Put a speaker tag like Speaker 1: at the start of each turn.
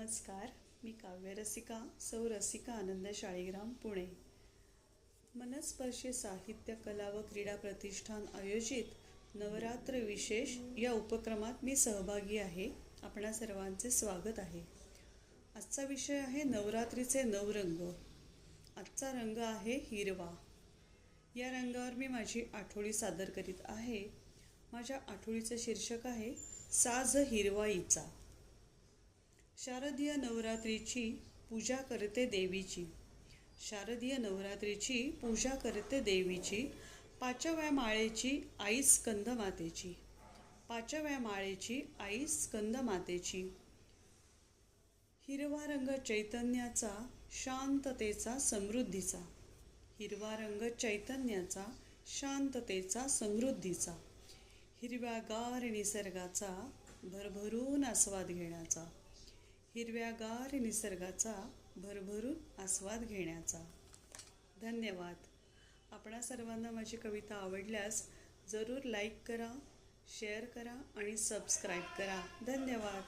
Speaker 1: नमस्कार मी काव्यरसिका सौ रसिका आनंद शाळीग्राम पुणे. मनस्पर्शी साहित्य कला व क्रीडा प्रतिष्ठान आयोजित नवरात्र विशेष या उपक्रमात मी सहभागी आहे. आपणा सर्वांचे स्वागत आहे. आजचा विषय आहे नवरात्रीचे नऊ रंग. आजचा रंग आहे हिरवा. या रंगावर मी माझी आठवडी सादर करीत आहे. माझ्या आठवडीचं शीर्षक आहे साज हिरवाईचा. शारदीय नवरात्रीची पूजा करते देवीची. शारदीय नवरात्रीची पूजा करते देवीची. पाचव्या माळेची आई स्कंद मातेची. पाचव्या माळेची आई स्कंद मातेची. हिरवा रंग चैतन्याचा शांततेचा समृद्धीचा. हिरवा रंग चैतन्याचा शांततेचा समृद्धीचा. हिरव्यागार निसर्गाचा भरभरून आस्वाद घेण्याचा. हिरव्यागार निसर्गाचा भरभरून आस्वाद घेण्याचा. धन्यवाद. आपणा सर्वांना माझी कविता आवडल्यास जरूर लाईक करा शेअर करा आणि सबस्क्राईब करा. धन्यवाद.